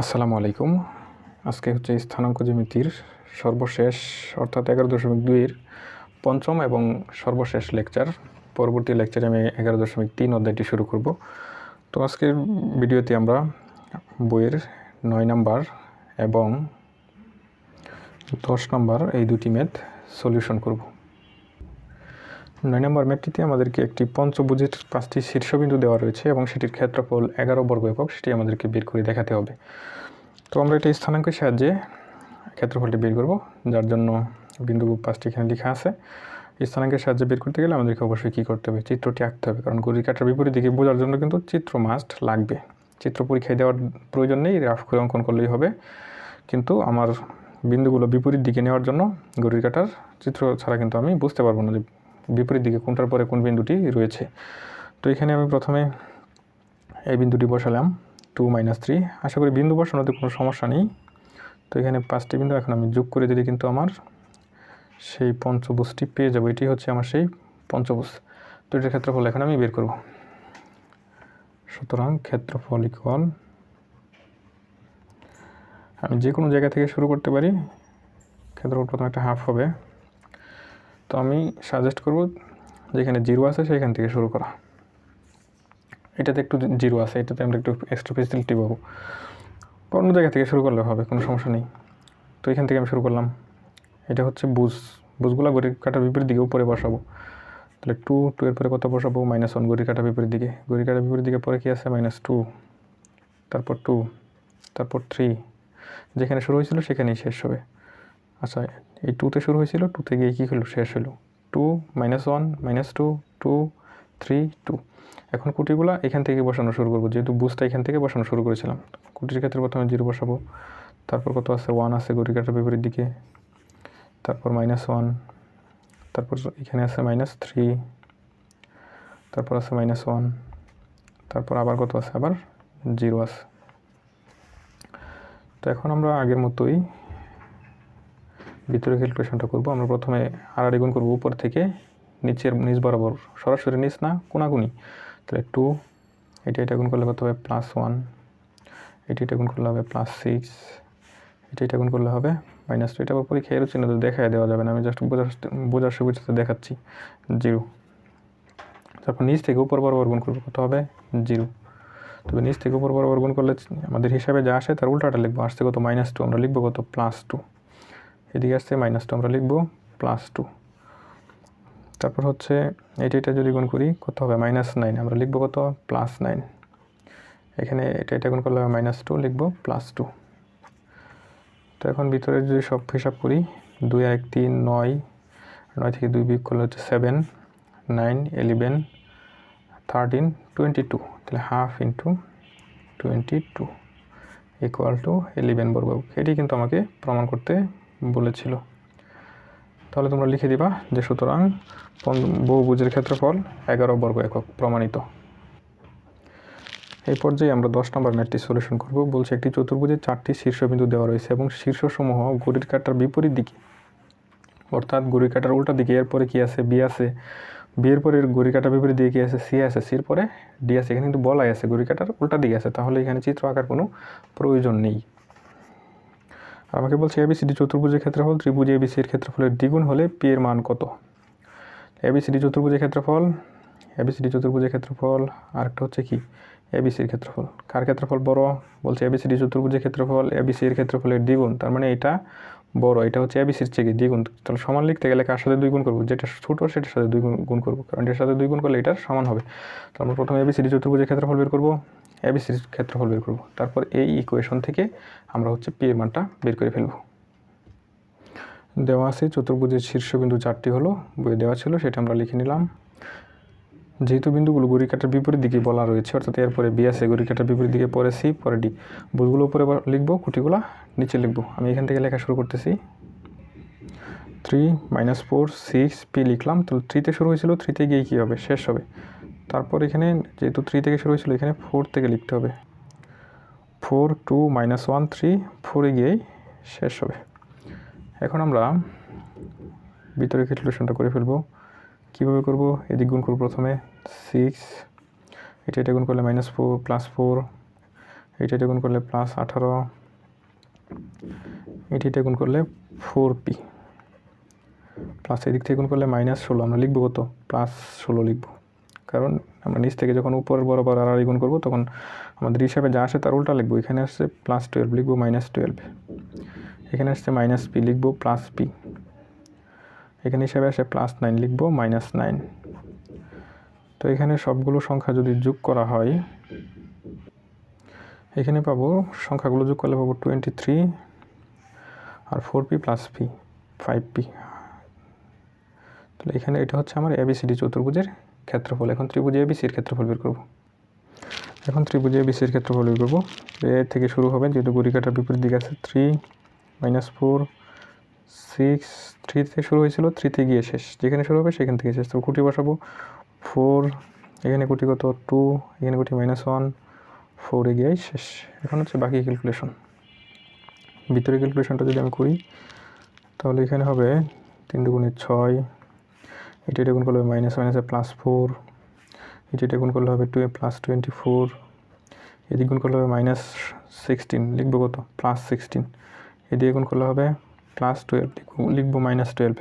আসসালামু আলাইকুম। আজকে হচ্ছে স্থানাঙ্ক জ্যামিতির সর্বশেষ অর্থাৎ এগারো দশমিক দুইয়ের পঞ্চম এবং সর্বশেষ লেকচার। পরবর্তী লেকচারে আমি এগারো দশমিক তিন অধ্যায়টি শুরু করব। তো আজকের ভিডিওতে আমরা বইয়ের নয় নাম্বার এবং দশ নাম্বার এই দুটি ম্যাথ সলিউশন করব। নয় নম্বর ম্যাথটিতে আমাদেরকে একটি পঞ্চভুজের পাঁচটি শীর্ষবিন্দু দেওয়া রয়েছে এবং সেটির ক্ষেত্রফল এগারো বর্গ একক, সেটি আমাদেরকে বের করে দেখাতে হবে। তো আমরা এটা স্থানাঙ্কের সাহায্যে ক্ষেত্রফলটি বের করব, যার জন্য বিন্দু পাঁচটি এখানে লেখা আছে। স্থানাঙ্কের সাহায্যে বের করতে গেলে আমাদেরকে অবশ্যই কী করতে হবে? চিত্রটি আঁকতে হবে, কারণ ঘড়ির কাটার বিপরীত দিকে বোঝার জন্য কিন্তু চিত্র মাস্ট লাগবে। চিত্র পরীক্ষায় দেওয়ার প্রয়োজন নেই, রাফ করে অঙ্কন করলেই হবে। কিন্তু আমার বিন্দুগুলো বিপরীত দিকে নেওয়ার জন্য ঘড়ির কাটার চিত্র ছাড়া কিন্তু আমি বুঝতে পারব না যে বিপরীত দিকে কোনটার পরে কোন বিন্দুটি রয়েছে? তো এখানে আমি প্রথমে এই বিন্দুটি বসালাম টু মাইনাস থ্রি আশা করি বিন্দু বসানোতে কোনো সমস্যা নেই। তো এখানে পাঁচটি বিন্দু এখন আমি যোগ করে দিলে কিন্তু আমার সেই পঞ্চভুজটি পেয়ে যাব। এটি হচ্ছে আমার সেই পঞ্চভুজ। তো এটার ক্ষেত্রফল এখন আমি বের করব। সুতরাং ক্ষেত্রফল ইকুয়াল আমি যে কোনো জায়গা থেকে শুরু করতে পারি, ক্ষেত্রফল প্রথমে একটা হাফ হবে। তো আমি সাজেস্ট করব যেখানে জিরো আছে সেখান থেকে শুরু করা। এটাতে একটু জিরো আছে, এটাতে আমরা একটু এক্সট্রা ফেসিলিটি পাবো। অন্য জায়গা থেকে শুরু করলে হবে, কোনো সমস্যা নেই। তো এখান থেকে আমি শুরু করলাম। এটা হচ্ছে বুঝ, বুঝগুলো গড়ির কাটার বিপরীত দিকে উপরে বসাবো। তাহলে টু টু এর পরে কত বসাবো? মাইনাস ওয়ান গড়ির কাটার বিপরীত দিকে। গড়ির কাটার বিপরীত দিকে পরে কী আছে? মাইনাস টু তারপর টু তারপর থ্রি যেখানে শুরু হয়েছিল সেখানেই শেষ হবে। আচ্ছা এই টুতে শুরু হয়েছিল টুতে গিয়ে কী হলো? শেষ হলো। Two minus one minus two two three two এখন কুটিগুলো এখান থেকে বসানো শুরু করব। যেহেতু বুঝটা এখান থেকে বসানো শুরু করেছিলাম। কুটির ক্ষেত্রে প্রথমে জিরো বসাবো। তারপর কত আছে? ওয়ান আছে গড়ি কাটার বিপরীত দিকে। তারপর মাইনাস ওয়ান তারপর এখানে আছে মাইনাস থ্রি তারপর আছে মাইনাস ওয়ান তারপর আবার কত আছে? আবার জিরো আছে। তো এখন আমরা আগের মতোই ভিতরে ক্যালকুলেশনটা করব। আমরা প্রথমে আড়াড়ি গুণ করব উপর থেকে। নিচের নিচ বরাবর। সরাসরি নিচ না, কোনাকুনি। তাহলে টু এটা এটা গুণ করলে কত হবে প্লাস ওয়ান এটা এটা গুণ করলে হবে প্লাস সিক্স এটা এটা গুণ করলে হবে মাইনাস টু এটা আবার পরীক্ষা এর চিহ্ন দেখাই দেওয়া যাবে না, আমি জাস্ট বোঝার বোঝার সুবিধাতে দেখাচ্ছি। জিরো তারপর নিচ থেকে উপর বরাবর গুণ করব, কত হবে? জিরো তবে নিচ থেকে উপর বরাবর গুণ করলে আমাদের হিসাবে যা আসে তার উল্টাটা লিখব। আসছে কত? মাইনাস টু আমরা লিখব কত? প্লাস টু এদিকে আসছে মাইনাস টু আমরা লিখব প্লাস টু তারপর হচ্ছে, এটা এটা যদি গুণ করি, কত হবে? মাইনাস নাইন আমরা লিখব কত? প্লাস নাইন এখানে এটা এটা গুণ করলে হবে মাইনাস টু লিখব প্লাস টু তো এখন ভিতরে যদি সব হিসাব করি, দুই, এক, তিন, নয় নয় থেকে দুই বিয়োগ করলে হচ্ছে seven nine eleven thirteen twenty two তাহলে half into twenty two equal to eleven বর্গ এটি কিন্তু আমাকে প্রমাণ করতে বলেছিল। তাহলে তোমরা লিখে দিবা যে সুতরাং বহুভুজের ক্ষেত্রফল এগারো বর্গ একক প্রমাণিত। এই পর্যায়ে আমরা দশ নম্বর ম্যাটটি সলিউশন করব। বলছে একটি চতুর্ভুজের চারটি শীর্ষবিন্দু দেওয়া রয়েছে এবং শীর্ষসমূহ গড়ির কাটার বিপরীত দিকে। অর্থাৎ গড়ির কাটার উল্টা দিকে, এরপরে কী আছে? বি আছে। বিয়ের পরে গড়ি কাটার বিপরীত দিকে কী আছে? সি আছে। সির পরে ডি আছে। এখানে কিন্তু বলাই আছে গড়ি কাটার উল্টা দিকে আছে। তাহলে এখানে চিত্র আঁকার কোনো প্রয়োজন নেই। আমাকে বলছে এবিসিডি চতুর্ভুজের ক্ষেত্রফল, ত্রিভুজ এবিসির ক্ষেত্রফলের দ্বিগুণ হলে পি এর মান কত? এবিসিডি চতুর্ভুজের ক্ষেত্রফল এবিসিডি চতুর্ভুজের ক্ষেত্রফল, আরেকটা হচ্ছে কি? এবিসির ক্ষেত্রফল। কার ক্ষেত্রফল বড়? বলছে এবিসিডি চতুর্ভুজের ক্ষেত্রফল এবিসির ক্ষেত্রফলের দ্বিগুণ। তার মানে এটা বড়, এটা হচ্ছে এবিসির থেকে দ্বিগুণ। তাহলে সমান লিখতে গেলে কার সাথে দুই গুণ করব? যেটা ছোটো, সেটার সাথে দুই গুণ গুণ করব। কারণ এটার সাথে দুই গুণ করলে এটার সমান হবে। তো আমরা প্রথমে এবিসিডি চতুর্ভুজের ক্ষেত্রফল বের করব। এবিসির ক্ষেত্রফল বের করব। তারপর এই ইকুয়েশন থেকে আমরা হচ্ছে পি এর মানটা বের করে ফেলব। দেওয়া আছে চতুর্ভুজের শীর্ষবিন্দু চারটি হলো, বইয়ে দেওয়া ছিল, সেটা আমরা লিখে নিলাম। যেহেতু বিন্দুগুলো গড়ি কাটার বিপরীত দিকে বলা রয়েছে, অর্থাৎ এরপরে বি আছে গড়ি কাটার বিপরীত দিকে, পরে সি পরে ডি বুধগুলো উপরে লিখব কুটিগুলো নিচে লিখব। আমি এখান থেকে লেখা শুরু করতেছি। Three minus four six P লিখলাম তো থ্রিতে শুরু হয়েছিল থ্রিতে গিয়ে কী হবে? শেষ হবে। তারপর এখানে যেহেতু থ্রি থেকে শুরু হয়েছিল, এখানে ফোর থেকে লিখতে হবে। Four two minus one three ফোরে গিয়েই শেষ হবে। এখন আমরা ভিতরে ক্যালকুলেশনটা করে ফেলব। কীভাবে করব? এদিক গুণ করব প্রথমে সিক্স এটা এটা গুণ করলে মাইনাস ফোর প্লাস ফোর এইটা এটা গুণ করলে প্লাস আঠারো, এটি এটা গুণ করলে ফোর পি প্লাস এদিক থেকে গুণ করলে মাইনাস ষোলো, আমরা লিখব কত? প্লাস ষোলো লিখব। কারণ আমরা নিচ থেকে যখন উপরের বরাবর আর গুণ করব, তখন আমাদের হিসাবে যা আসে তার উল্টা লিখব। এখানে আসছে প্লাস টুয়েলভ লিখব মাইনাস টুয়েলভ এখানে আসছে মাইনাস পি লিখব প্লাস পি এখানে হিসাবে আসে প্লাস নাইন লিখব মাইনাস নাইন তো এখানে সবগুলো সংখ্যা যদি যোগ করা হয়, এখানে পাবো সংখ্যাগুলো যোগ করলে পাবো টোয়েন্টি থ্রি আর four P plus P five P তাহলে এখানে এটা হচ্ছে আমার এবিসিডি চতুর্ভুজের ক্ষেত্রফল। এখন ত্রিভুজ এবিসির ক্ষেত্রফল বের করব। এখন ত্রিভুজ এবিসির ক্ষেত্রফল বের করব। এ থেকে শুরু হবে যেহেতু গড়িকাটার বিপরীত দিকে আছে থ্রি মাইনাস ফোর সিক্স থ্রিতে শুরু হয়েছিল থ্রিতে গিয়ে শেষ। যেখানে শুরু হবে সেখান থেকে শেষ। তো কুটি বসাবো। ফোর এখানে কুটি কত? টু এখানে কুটি মাইনাস ওয়ান ফোরে গিয়ে শেষ। এখন হচ্ছে বাকি ক্যালকুলেশন ভিতরে ক্যালকুলেশনটা যদি আমি করি, তাহলে এখানে হবে তিন দুগুণে ছয় এটা এটা গুণ করলে হবে মাইনাস মাইনাসে প্লাস ফোর এটা এটা গুণ করলে হবে টু প্লাস টোয়েন্টি ফোর এদিকে গুণ করলে হবে মাইনাস সিক্সটিন লিখব কত? প্লাস সিক্সটিন এদিকে গুণ করলে হবে প্লাস টুয়েলভ লিখব মাইনাস টুয়েলভ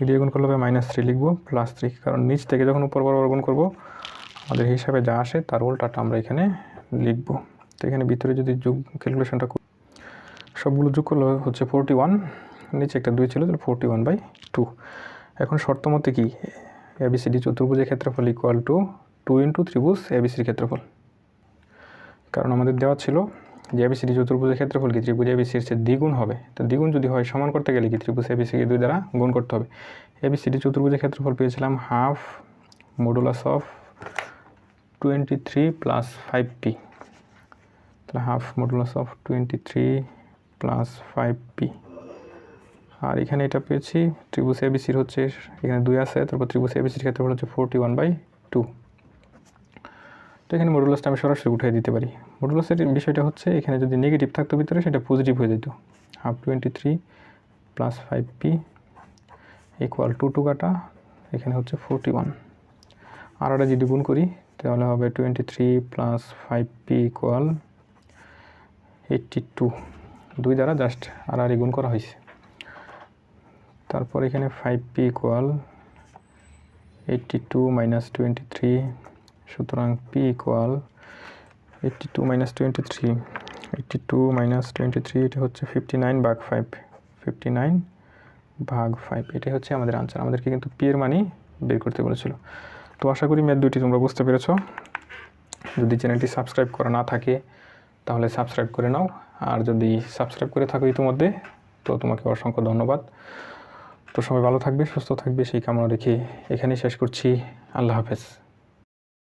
এদিকে গুণ করলে হবে মাইনাস থ্রি লিখব প্লাস থ্রি কারণ নিচ থেকে যখন উপর বরাবর গুণ করব, আমাদের হিসাবে যা আসে তার উল্টাটা আমরা এখানে লিখব। তো এখানে ভিতরে যদি যোগ ক্যালকুলেশনটা সবগুলো যোগ করলে হচ্ছে ফোরটি ওয়ান নিচে একটা দুই ছিল, তাহলে ফোরটি ওয়ান বাই টু এখন শর্ত মতে কি? এবিসিডি চতুর্ভুজের ক্ষেত্রফল ইকুয়াল টু টু ইন্টু ত্রিভুজ এবিসির ক্ষেত্রফল। কারণ আমাদের দেওয়া ছিল যে এবিসিডি চতুর্ভুজের ক্ষেত্রফল কি? ত্রিভুজ এবিসির চেয়ে দ্বিগুণ হবে। তো দ্বিগুণ যদি হয়, সমান করতে গেলে কি? ত্রিভুজ এবিসিকে দুই দ্বারা গুণ করতে হবে। এবিসিডি চতুর্ভুজের ক্ষেত্রফল পেয়েছিলাম half modulus of twenty three plus five P তাহলে half modulus of twenty three plus five P আর এখানে এটা পেয়েছি, ত্রিভুজ এবিসির হচ্ছে, এখানে দুই আছে, তারপর ত্রিভুজ এবিসির ক্ষেত্রফল হচ্ছে ফোরটি ওয়ান বাই টু তো এখানে মডুলাসটা আমি সরাসরি উঠিয়ে দিতে পারি। মডুলাসের বিষয়টা হচ্ছে, এখানে যদি নেগেটিভ থাকতো ভিতরে, সেটা পজিটিভ হয়ে যেত। Half twenty three plus five P equal to two কাটা, এখানে হচ্ছে ফোরটি ওয়ান আর একটা যদি গুণ করি, তাহলে হবে twenty three plus five P equal eighty two দুই দ্বারা জাস্ট আর আর গুণ করা হয়েছে। তারপর এখানে five P equal eighty two minus twenty three সুতরাং P equal eighty two minus twenty three eighty two minus twenty three এটা হচ্ছে ফিফটি নাইন ভাগ ফাইভ ফিফটি নাইন ভাগ ফাইভ এটাই হচ্ছে আমাদের আনসার আমাদেরকে কিন্তু পি এর মানি বের করতে বলেছিল। তো আশা করি ম্যাথ দুইটি তোমরা বুঝতে পেরেছ। যদি চ্যানেলটি সাবস্ক্রাইব করা না থাকে, তাহলে সাবস্ক্রাইব করে নাও। আর যদি সাবস্ক্রাইব করে থাকো ইতিমধ্যে, তো তোমাকে অসংখ্য ধন্যবাদ। তো সবাই ভালো থাকবে সুস্থ থাকবে সেই কামনা রেখে এখানেই শেষ করছি। আল্লাহ হাফেজ।